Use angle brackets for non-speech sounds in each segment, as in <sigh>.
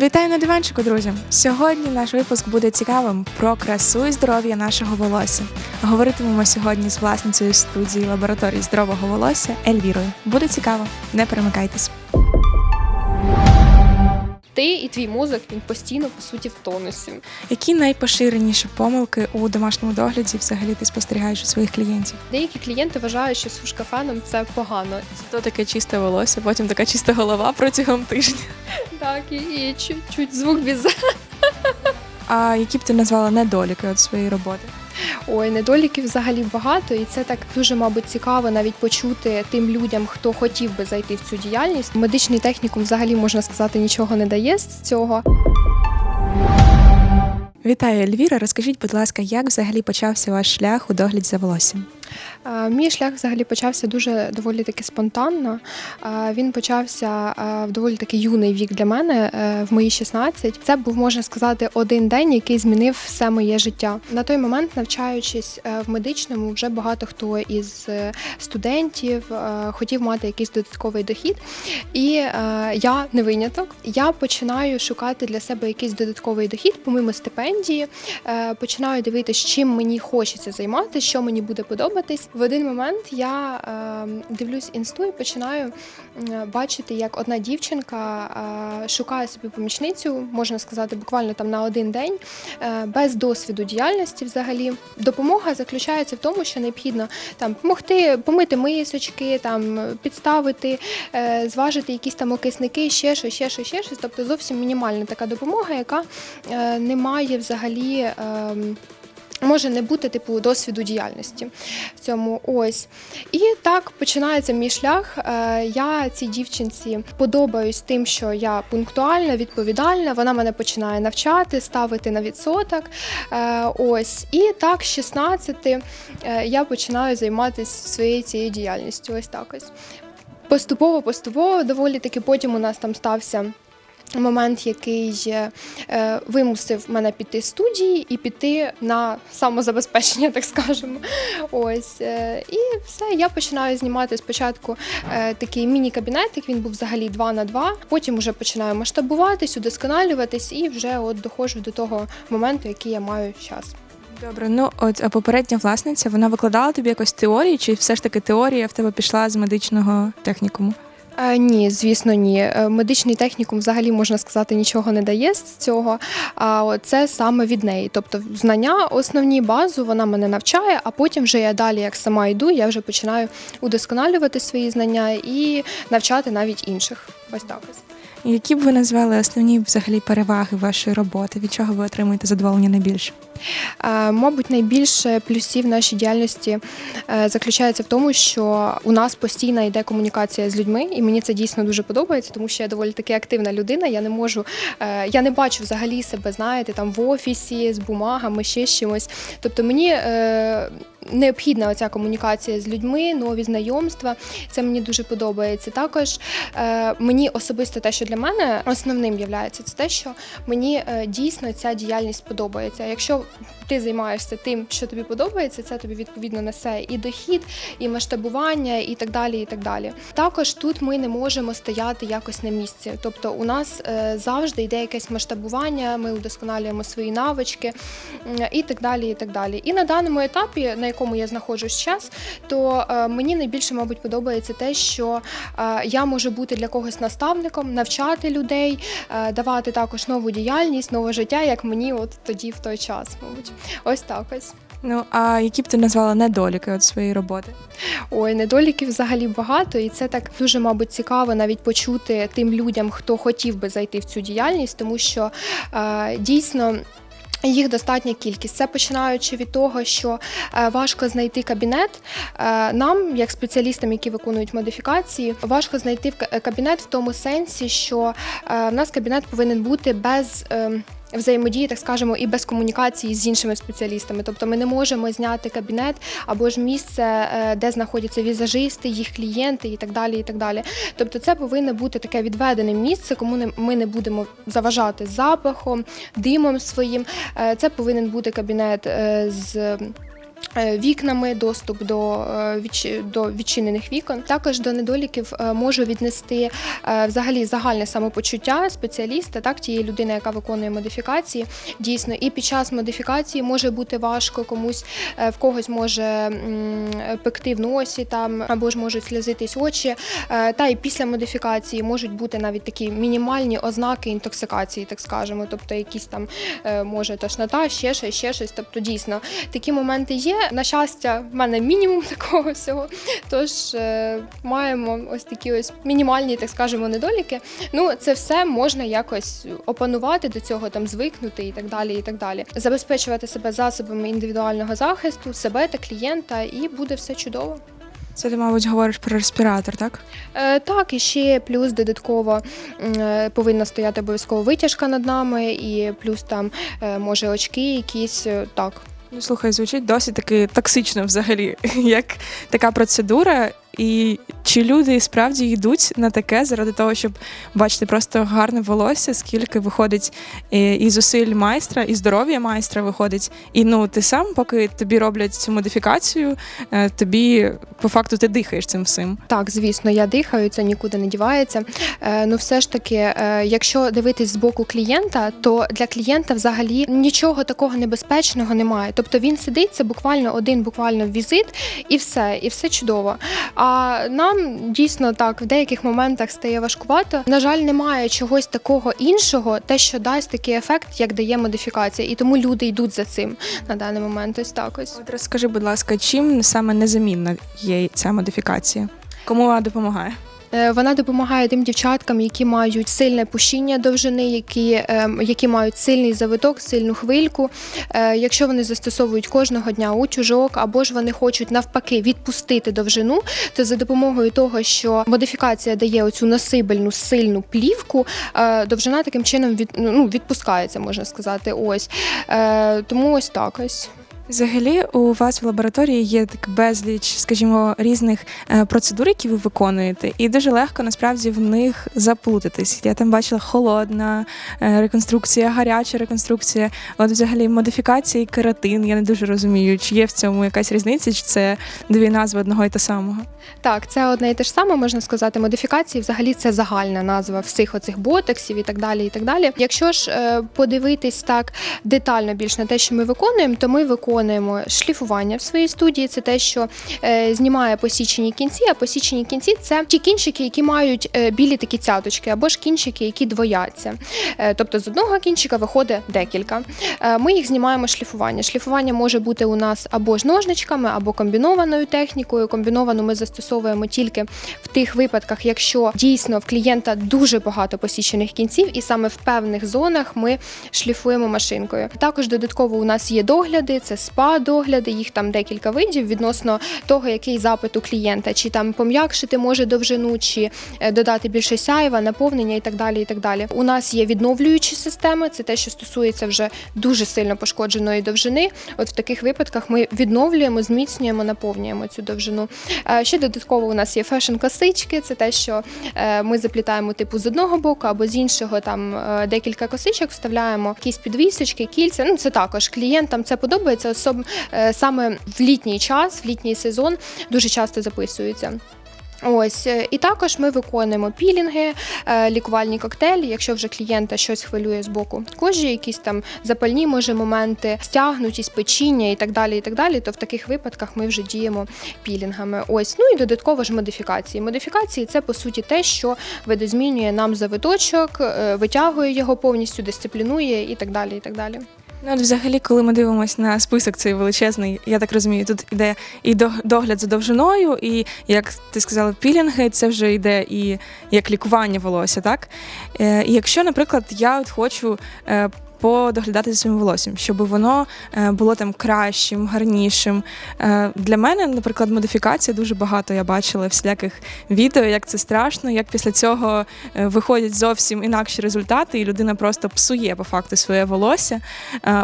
Вітаю на диванчику, друзі! Сьогодні наш випуск буде цікавим про красу і здоров'я нашого волосся. Говоритимемо сьогодні з власницею студії лабораторії здорового волосся Ельвірою. Буде цікаво, не перемикайтесь. Ти і твій мозок він постійно по суті в тонусі. Які найпоширеніші помилки у домашньому догляді взагалі ти спостерігаєш у своїх клієнтів? Деякі клієнти вважають, що сушка феном це погано. То таке чисте волосся, потім така чиста голова протягом тижня. Так, і, і чуть-чуть звук без А які б ти назвала недоліки від своєї роботи? Ой, недоліків взагалі багато, і це так дуже, мабуть, цікаво навіть почути тим людям, хто хотів би зайти в цю діяльність. Медичний технікум взагалі можна сказати нічого не дає з цього. Вітаю, Ельвіра. Розкажіть, будь ласка, як взагалі почався ваш шлях у догляді за волоссям? Е, Мій шлях взагалі почався дуже доволі таки спонтанно. Е, Він почався е, в доволі таки юний вік для мене, в мої 16. Це був, можна сказати, один день, який змінив все моє життя. На той момент, навчаючись в медичному, вже багато хто із студентів хотів мати якийсь додатковий дохід. І я не виняток. Я починаю шукати для себе якийсь додатковий дохід, помимо стипендії. Починаю дивитися, чим мені хочеться займатися, що мені буде подобатись. В один момент я е, дивлюсь інсту і починаю бачити, як одна дівчинка е, шукає собі помічницю, можна сказати, буквально там на один день, е, без досвіду діяльності взагалі. Допомога заключається в тому, що необхідно там допомогти помити мисочки, там підставити, е, зважити якісь там окисники, ще щось, ще щось, ще щось. Тобто зовсім мінімальна така допомога, яка е, не має взагалі. ем, Може не бути типу досвіду діяльності в цьому ось. І так починається мій шлях. Е, Я цій дівчинці подобаюсь тим, що я пунктуальна, відповідальна. Вона мене починає навчати, ставити на відсоток. Е, Ось. І так, з 16 е, я починаю займатися своєю цією діяльністю. Ось так ось. Поступово, поступово, доволі таки потім у нас там стався. Момент, який е, е, вимусив мене піти з студії і піти на самозабезпечення, <laughs> так скажемо. Ось е, і все. Я починаю знімати спочатку такий міні-кабінетик. Він був взагалі 2 на 2 Потім вже починаю масштабуватись, удосконалюватись, і вже от доходжу до того моменту, який я маю зараз. Добре, ну от а попередня власниця вона викладала тобі якось теорії, чи все ж таки теорія в тебе пішла з медичного технікуму? Е, ні, звісно, ні. Е, Медичний технікум взагалі можна сказати нічого не дає з цього. А це саме від неї. Тобто, знання, основні базу, вона мене навчає, а потім вже я далі, як сама йду, я вже починаю удосконалювати свої знання і навчати навіть інших. Ось так. Які б ви назвали основні взагалі переваги вашої роботи? Від чого ви отримуєте задоволення найбільше? Е, Мабуть, найбільше плюсів нашій діяльності е, заключається в тому, що у нас постійно йде комунікація з людьми, і мені це дійсно дуже подобається, тому що я доволі таки активна людина. Я не можу, е, я не бачу взагалі себе, знаєте, там в офісі з бумагами, ще з чимось. Тобто мені. Необхідна оця комунікація з людьми, нові знайомства. Це мені дуже подобається. Також е, мені особисто те, що для мене основним є, це те, що мені е, дійсно ця діяльність подобається. Якщо ти займаєшся тим, що тобі подобається, це тобі відповідно несе і дохід, і масштабування, і так далі. І так далі. Також тут ми не можемо стояти якось на місці. Тобто, у нас е, завжди йде якесь масштабування, ми удосконалюємо свої навички і так далі. І так далі. І на даному етапі, на якому я знаходжусь зараз, то е, мені найбільше, мабуть, подобається те, що е, я можу бути для когось наставником, навчати людей, давати також нову діяльність, нове життя, як мені от тоді в той час, мабуть. Ось так ось. Ну а які б ти назвала недоліки від своєї роботи? Ой, недоліків взагалі багато, і це так дуже, мабуть, цікаво навіть почути тим людям, хто хотів би зайти в цю діяльність, тому що е, дійсно. Їх достатня кількість. Це починаючи від того, що е, важко знайти кабінет. Е, нам, як спеціалістам, які виконують модифікації, важко знайти кабінет в тому сенсі, що е, в нас кабінет повинен бути без. Взаємодії, так скажемо, і без комунікації з іншими спеціалістами. Тобто ми не можемо зняти кабінет або ж місце, е, де знаходяться візажисти, їх клієнти і так далі. І так далі. Тобто, це повинно бути таке відведене місце, кому ми не будемо заважати запахом, димом своїм. Е, Це повинен бути кабінет е, з Вікнами, доступ до, е, до відчинених вікон. Також до недоліків е, можу віднести е, взагалі загальне самопочуття спеціаліста, так тієї людини, яка виконує модифікації. Дійсно, і під час модифікації може бути важко комусь, е, в когось може пекти в носі там або ж можуть сльозитись очі. Е, Та і після модифікації можуть бути навіть такі мінімальні ознаки інтоксикації, так скажемо, тобто якісь там е, може тошнота, ще щось, ще щось. Тобто, дійсно, такі моменти є. На щастя, в мене мінімум <laughs> такого всього. Тож е, маємо ось такі ось мінімальні, так скажемо, недоліки. Ну, це все можна якось опанувати до цього, там звикнути і так далі. І так далі. Забезпечувати себе засобами індивідуального захисту, себе та клієнта, і буде все чудово. Це ти, мабуть, говориш про респіратор, так? Е, так, і ще плюс додатково е, повинна стояти обов'язково витяжка над нами, і плюс там е, може очки якісь е, так. Ну, слухай, звучить досить таки токсично взагалі, <laughs> як така процедура. І чи люди справді йдуть на таке заради того, щоб бачити просто гарне волосся, скільки виходить е, і зусиль майстра, і здоров'я майстра виходить. І ну ти сам, поки тобі роблять цю модифікацію, е, тобі по факту ти дихаєш цим всім. Так, звісно, я дихаю, це нікуди не дівається. Е, ну, все ж таки, якщо дивитись з боку клієнта, то для клієнта взагалі нічого такого небезпечного немає. Тобто він сидить, це буквально один буквально візит, і все, і все чудово. А нам дійсно так в деяких моментах стає важкувато. На жаль, немає чогось такого іншого, те, що дасть такий ефект, як дає модифікація, і тому люди йдуть за цим на даний момент. Ось так ось. От розкажи, будь ласка, чим саме незамінна є ця модифікація? Кому вона допомагає? Е, Вона допомагає тим дівчаткам, які мають сильне пущіння довжини, які, ем, які мають сильний завиток, сильну хвильку. Е, Якщо вони застосовують кожного дня утюжок, або ж вони хочуть навпаки відпустити довжину, то за допомогою того, що модифікація дає оцю насибельну сильну плівку, е, довжина таким чином від, ну, відпускається, можна сказати. Ось тому ось так ось. Взагалі, у вас в лабораторії є так безліч, скажімо, різних е, процедур, які ви виконуєте, і дуже легко насправді в них заплутатись. Я там бачила холодна е, реконструкція, гаряча реконструкція. От, взагалі, модифікація і кератин. Я не дуже розумію, чи є в цьому якась різниця, чи це дві назви одного і того самого. Так, це одне і те ж саме, можна сказати. Модифікації взагалі це загальна назва всіх оцих ботексів і так далі. І так далі. Якщо ж е, подивитись так детально більш на те, що ми виконуємо, то ми виконуємо шліфування в своїй студії. Це те, що е, знімає посічені кінці. А посічені кінці це ті кінчики, які мають е, білі такі цяточки, або ж кінчики, які двояться. Е, тобто з одного кінчика виходить декілька. Ми їх знімаємо шліфування. Шліфування може бути у нас або ж ножничками, або комбінованою технікою. Комбіновану ми застосовуємо тільки в тих випадках, якщо дійсно в клієнта дуже багато посічених кінців, і саме в певних зонах ми шліфуємо машинкою. Також додатково у нас є догляди, це спа-догляди, їх там декілька видів відносно того, який запит у клієнта, чи там пом'якшити може довжину, чи е, додати більше сяйва, наповнення і так далі. І так далі. У нас є відновлюючі системи, це те, що стосується вже дуже сильно пошкодженої довжини. От в таких випадках ми відновлюємо, зміцнюємо, наповнюємо цю довжину. Е, Ще додатково у нас є фешн-косички, це те, що е, ми заплітаємо типу з одного боку або з іншого там декілька косичок, вставляємо якісь підвісочки, кільця. Ну це також клієнтам це подобається, саме в літній час, в літній сезон дуже часто записуються. Ось е, і також ми виконуємо пілінги, е, лікувальні коктейлі. Якщо вже клієнта щось хвилює з боку кожі, якісь там запальні може моменти, стягнутість, печіння і так далі. І так далі, то в таких випадках ми вже діємо пілінгами. Ось ну і додатково ж модифікації. Модифікації це по суті те, що видозмінює нам завиточок, е, витягує його повністю, дисциплінує і так далі. І так далі. Ну, от взагалі, коли ми дивимося на список цей величезний, я так розумію, тут іде і до- догляд за довжиною, і як ти сказала, пілінги, це вже йде і як лікування волосся, так? Е, і якщо, наприклад, я от хочу. Подоглядати за своїм волоссям, щоб воно е, було там кращим, гарнішим. Е, Для мене, наприклад, модифікація дуже багато я бачила всіляких відео, як це страшно, як після цього е, виходять зовсім інакші результати, і людина просто псує по факту своє волосся.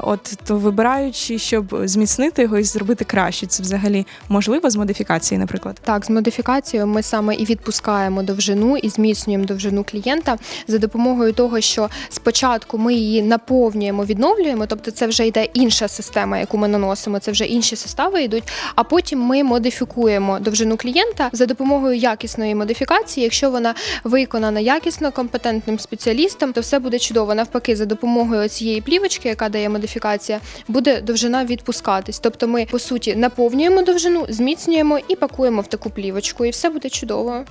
От то вибираючи, щоб зміцнити його і зробити краще, це взагалі можливо з модифікації, наприклад. Так, з модифікацією ми саме і відпускаємо довжину і зміцнюємо довжину клієнта за допомогою того, що спочатку ми її наповнюємо наповнюємо, відновлюємо, тобто це вже йде інша система, яку ми наносимо, це вже інші состави йдуть. А потім ми модифікуємо довжину клієнта за допомогою якісної модифікації. Якщо вона виконана якісно, компетентним спеціалістом, то все буде чудово. Навпаки, за допомогою цієї плівочки, яка дає модифікація, буде довжина відпускатись. Тобто, ми по суті наповнюємо довжину, зміцнюємо і пакуємо в таку плівочку, і все буде чудово.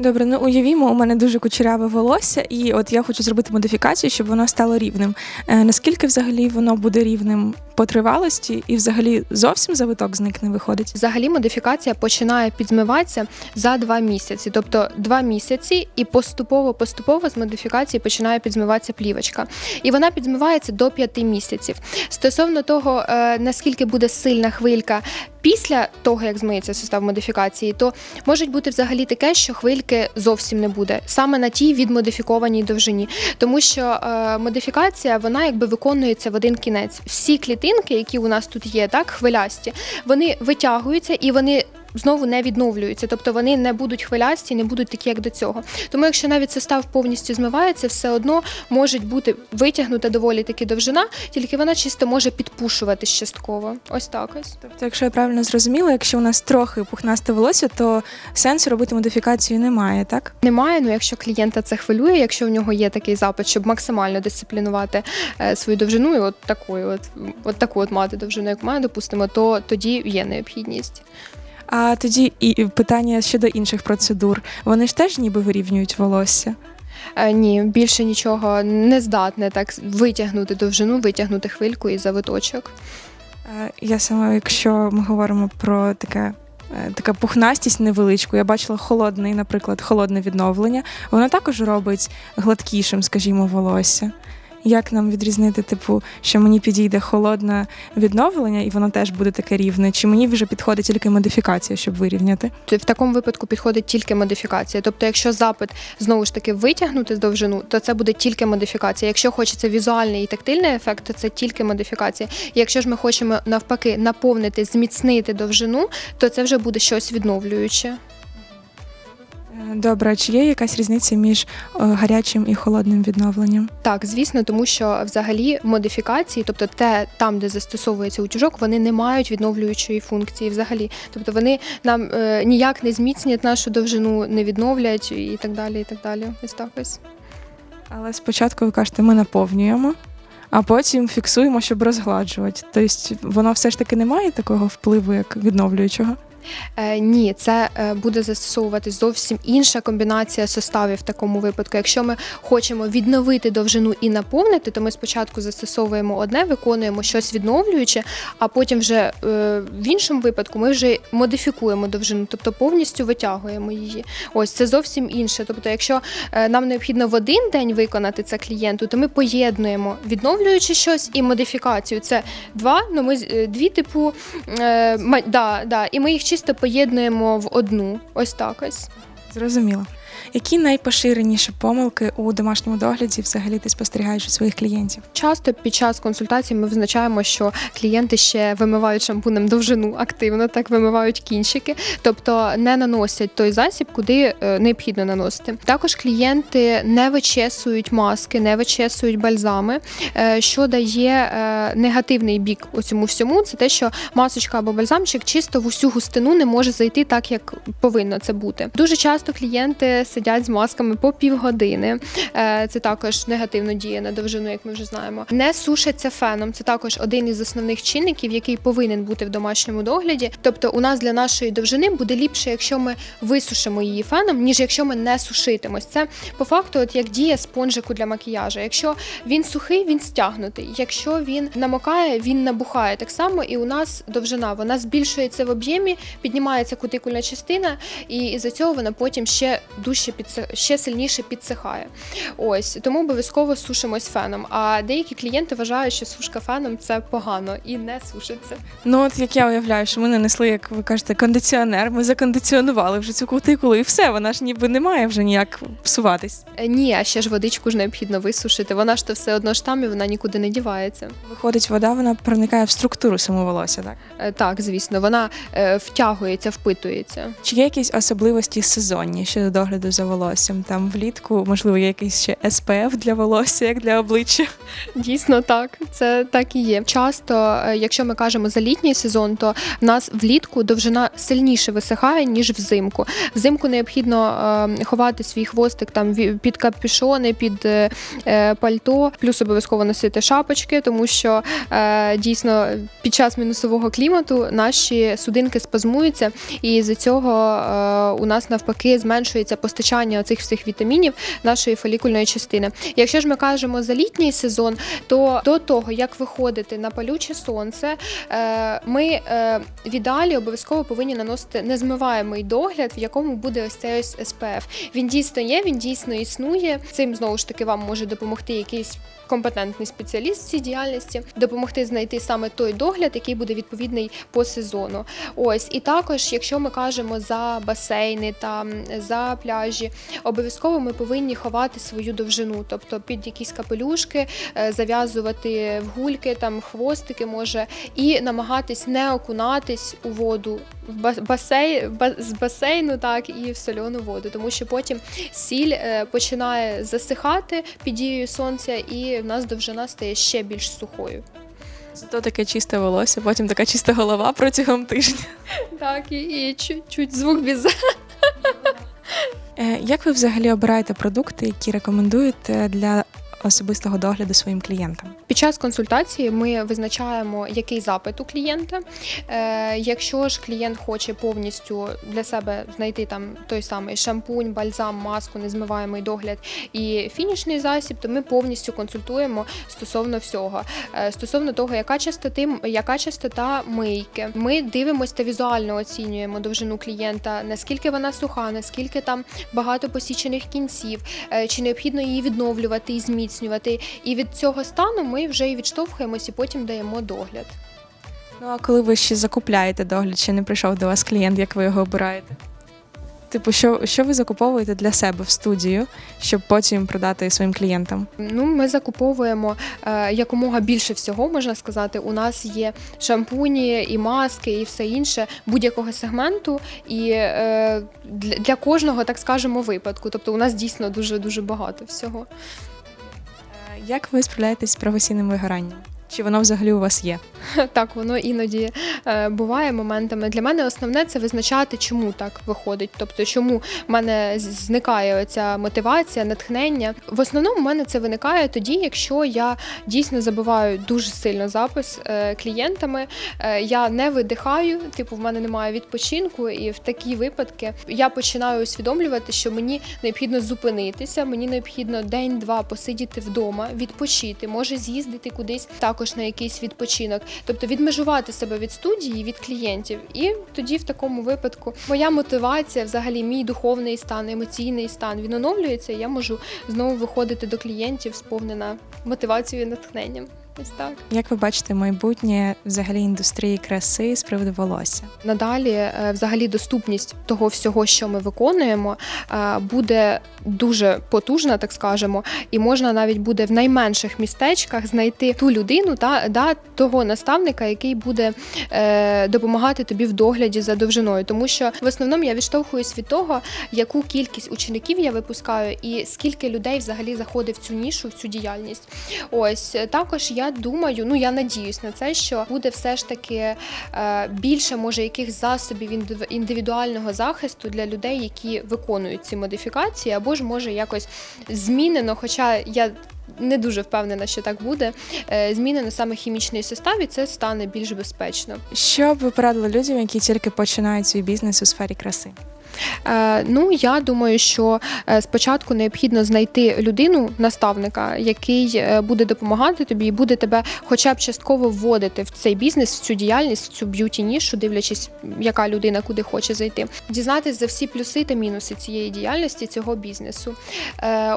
Добре, ну уявімо, у мене дуже кучеряве волосся, і от я хочу зробити модифікацію, щоб воно стало рівним. Е, наскільки взагалі воно буде рівним по тривалості, і взагалі зовсім завиток зникне виходить? Взагалі модифікація починає підзмиватися за два місяці, тобто два місяці, і поступово поступово з модифікації починає підзмиватися плівочка. І вона підзмивається до п'яти місяців. Стосовно того, е, наскільки буде сильна хвилька. Після того, як змиється состав модифікації, то може бути взагалі таке, що хвильки зовсім не буде саме на тій відмодифікованій довжині, тому що е, модифікація вона якби виконується в один кінець. Всі клітинки, які у нас тут є, так хвилясті, вони витягуються і вони. Знову не відновлюються, тобто вони не будуть хвилясті, не будуть такі, як до цього. Тому, якщо навіть состав повністю змивається, все одно може бути витягнута доволі таки довжина, тільки вона чисто може підпушуватись частково. Ось так ось. Тобто, якщо я правильно зрозуміла, якщо у нас трохи пухнасте волосся, то сенсу робити модифікацію немає, так? Немає, ну якщо клієнта це хвилює, якщо в нього є такий запит, щоб максимально дисциплінувати е, свою довжину, і от такою, от, от таку от мати довжину, як має, допустимо, то тоді є необхідність. А тоді і питання щодо інших процедур. Вони ж теж ніби вирівнюють волосся. Е, ні, більше нічого не здатне так витягнути довжину, витягнути хвильку і завиточок. Е, Я саме, якщо ми говоримо про таке. е, Така пухнастість невеличку. Я бачила холодний, наприклад, холодне відновлення. Воно також робить гладкішим, скажімо, волосся. Як нам відрізнити, типу, що мені підійде холодне відновлення, і воно теж буде таке рівне? Чи мені вже підходить тільки модифікація, щоб вирівняти? В такому випадку підходить тільки модифікація. Тобто, якщо запит знову ж таки витягнути з довжину, то це буде тільки модифікація. Якщо хочеться візуальний і тактильний ефект, то це тільки модифікація. Якщо ж ми хочемо навпаки наповнити, зміцнити довжину, то це вже буде щось відновлююче. Добре, чи є якась різниця між е, гарячим і холодним відновленням? Так, звісно, тому що взагалі модифікації, тобто те там, де застосовується утюжок, вони не мають відновлюючої функції взагалі. Тобто вони нам е, ніяк не зміцнять нашу довжину, не відновлять і так далі. І так далі. Ось так ось. Але спочатку ви кажете, ми наповнюємо, а потім фіксуємо, щоб розгладжувати. Тобто воно все ж таки не має такого впливу, як відновлюючого. Е, ні, це е, буде застосовувати зовсім інша комбінація составів в такому випадку. Якщо ми хочемо відновити довжину і наповнити, то ми спочатку застосовуємо одне, виконуємо щось відновлююче, а потім вже е, в іншому випадку ми вже модифікуємо довжину, тобто повністю витягуємо її. Ось це зовсім інше. Тобто, якщо е, нам необхідно в один день виконати це клієнту, то ми поєднуємо відновлюючи щось і модифікацію. Це два, ну ми дві типу, да, да, і ми їх чисто поєднуємо в одну. Ось так ось. Зрозуміло. Які найпоширеніші помилки у домашньому догляді взагалі ти спостерігаєш у своїх клієнтів? Часто під час консультацій ми визначаємо, що клієнти ще вимивають шампунем довжину активно, так вимивають кінчики, тобто не наносять той засіб, куди е, необхідно наносити. Також клієнти не вичесують маски, не вичесують бальзами, е, що дає е, негативний бік у цьому всьому. Це те, що масочка або бальзамчик чисто в усю густину не може зайти так, як повинно це бути. Дуже часто клієнти сидять з масками по півгодини. Е, Це також негативно діє на довжину, як ми вже знаємо. Не сушаться феном. Це також один із основних чинників, який повинен бути в домашньому догляді. Тобто, у нас для нашої довжини буде ліпше, якщо ми висушимо її феном, ніж якщо ми не сушитимось. Це по факту, от як діє спонжику для макіяжу. Якщо він сухий, він стягнутий. Якщо він намокає, він набухає. Так само і у нас довжина вона збільшується в об'ємі, піднімається кутикульна частина, і із-за цього вона потім ще дужче підсих, ще сильніше підсихає. Ось тому обов'язково сушимось феном. А деякі клієнти вважають, що сушка феном це погано і не сушиться. Ну, от як я уявляю, що ми нанесли, як ви кажете, кондиціонер, ми закондиціонували вже цю кутикулу, і все, вона ж ніби не має вже ніяк псуватись. Е, Ні, а ще ж водичку ж необхідно висушити. Вона ж то все одно ж там і вона нікуди не дівається. Виходить, вода вона проникає в структуру самого волосся, так? Е, Так, звісно, вона е, втягується, впитується. Чи є якісь особливості сезонні щодо догляду догляду за волоссям? Там влітку, можливо, є якийсь ще SPF для волосся, як для обличчя. Дійсно так, це так і є. Часто, е, якщо ми кажемо за літній сезон, то в нас влітку довжина сильніше висихає ніж взимку. Взимку необхідно е, ховати свій хвостик там під капюшони, під е, е, пальто, плюс обов'язково носити шапочки, тому що дійсно під час мінусового клімату наші судинки спазмуються, і з цього у нас навпаки зменшується постачання цих всіх вітамінів нашої фолікульної частини. Якщо ж ми кажемо за літній сезон, то до того як виходити на палюче сонце, е, ми е, в ідеалі обов'язково повинні наносити незмиваємий догляд, в якому буде ось цей ось SPF. Він дійсно є, він дійсно існує. Цим знову ж таки вам може допомогти якийсь компетентний спеціаліст в цій діяльності, допомогти знайти саме той догляд, який буде відповідний по сезону. Ось і також, якщо ми кажемо за басейни та за пляжі, обов'язково ми повинні ховати свою довжину, тобто під якісь капелюшки, е, зав'язувати в гульки, там хвостики може, і намагатись не окунатись у воду в ба- басей, ба- з басейну, так і в соляну воду, тому що потім сіль е, починає засихати під дією сонця, і в нас довжина стає ще більш сухою. Зато таке чисте волосся, потім така чиста голова протягом тижня. Так, і, і чуть-чуть звук без Як ви взагалі обираєте продукти, які рекомендуєте для особистого догляду своїм клієнтам? Під час консультації ми визначаємо, який запит у клієнта. Е, якщо ж клієнт хоче повністю для себе знайти там той самий шампунь, бальзам, маску, незмиваємий догляд і фінішний засіб, то ми повністю консультуємо стосовно всього. Е, стосовно того, яка частоти, яка частота мийки. Ми дивимося та візуально оцінюємо довжину клієнта, наскільки вона суха, наскільки там багато посічених кінців, е, чи необхідно її відновлювати і зміцнювати. І від цього стану ми вже і відштовхуємось і потім даємо догляд. Ну а коли ви ще закупляєте догляд, ще не прийшов до вас клієнт, як ви його обираєте? Типу, що, що ви закуповуєте для себе в студію, щоб потім продати своїм клієнтам? Ну, ми закуповуємо е, якомога більше всього, можна сказати. У нас є шампуні і маски, і все інше будь-якого сегменту, і е, для, для кожного, так скажемо, випадку. Тобто, у нас дійсно дуже дуже багато всього. Як ви справляєтесь з професійним вигоранням? Чи воно взагалі у вас є? <laughs> Так, воно іноді е, буває моментами. Для мене основне це визначати, чому так виходить. Тобто, чому в мене зникає оця мотивація, натхнення. В основному в мене це виникає тоді, якщо я дійсно забиваю дуже сильно запис е, клієнтами. Е, я не видихаю, типу, в мене немає відпочинку, і в такі випадки я починаю усвідомлювати, що мені необхідно зупинитися, мені необхідно день-два посидіти вдома, відпочити, може з'їздити кудись також на якийсь відпочинок, тобто відмежувати себе від студії, від клієнтів. І тоді, в такому випадку, моя мотивація, взагалі, мій духовний стан, емоційний стан, він оновлюється. і Я можу знову виходити до клієнтів, сповнена мотивацією і натхненням. Ось так. Як ви бачите майбутнє взагалі індустрії краси з приводу волосся? Надалі, е, взагалі, доступність того всього, що ми виконуємо, е, буде дуже потужна, так скажемо, і можна навіть буде в найменших містечках знайти ту людину та да, того наставника, який буде е, допомагати тобі в догляді за довжиною. Тому що в основному я відштовхуюсь від того, яку кількість учеників я випускаю, і скільки людей взагалі заходить в цю нішу, в цю діяльність. Ось також я думаю, ну я надіюсь на це, що буде все ж таки е, більше може якихось засобів індив- індивідуального захисту для людей, які виконують ці модифікації, або ж може якось змінено, хоча я. Не дуже впевнена, що так буде. е, Змінено саме хімічний состав, і це стане більш безпечно. Що б ви порадили людям, які тільки починають свій бізнес у сфері краси? Е, ну, я думаю, що е, спочатку необхідно знайти людину, наставника, який е, буде допомагати тобі і буде тебе хоча б частково вводити в цей бізнес, в цю діяльність, в цю б'юті нішу, дивлячись, яка людина куди хоче зайти. Дізнатись за всі плюси та мінуси цієї діяльності, цього бізнесу.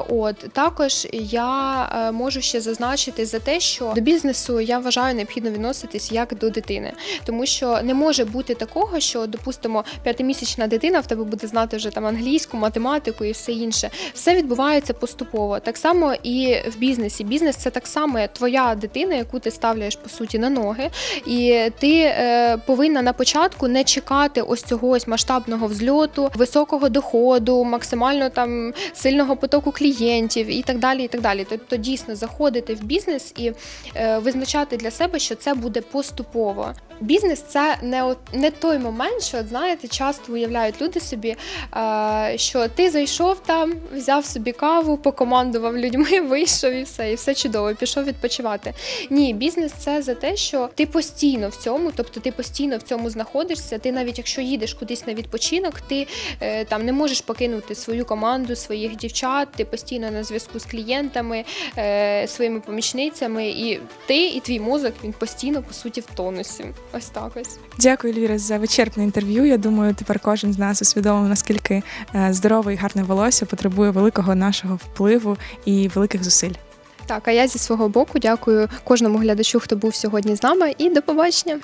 От також я можу ще зазначити за те, що до бізнесу я вважаю необхідно відноситись як до дитини, тому що не може бути такого, що, допустимо, п'ятимісячна дитина в тебе тебе буде знати вже там англійську, математику і все інше. Все відбувається поступово. Так само і в бізнесі. Бізнес це так само твоя дитина, яку ти ставляєш по суті на ноги, і ти е, повинна на початку не чекати ось цього ось масштабного взльоту, високого доходу, максимально там сильного потоку клієнтів і так далі. І так далі. Тобто дійсно заходити в бізнес і е, визначати для себе, що це буде поступово. Бізнес це не не той момент, що знаєте, часто уявляють люди собі, е, що ти зайшов там, взяв собі каву, покомандував людьми, <laughs> вийшов і все, і все чудово, пішов відпочивати. Ні, бізнес це за те, що ти постійно в цьому, тобто ти постійно в цьому знаходишся. Ти навіть якщо їдеш кудись на відпочинок, ти е, там не можеш покинути свою команду, своїх дівчат, ти постійно на зв'язку з клієнтами, е, своїми помічницями, і ти і твій мозок він постійно по суті в тонусі. Ось так ось. Дякую, Ельвіра, за вичерпне інтерв'ю. Я думаю, тепер кожен з нас усвідомив, наскільки е, здорове і гарне волосся потребує великого нашого впливу і великих зусиль. Так, а я зі свого боку дякую кожному глядачу, хто був сьогодні з нами, і до побачення.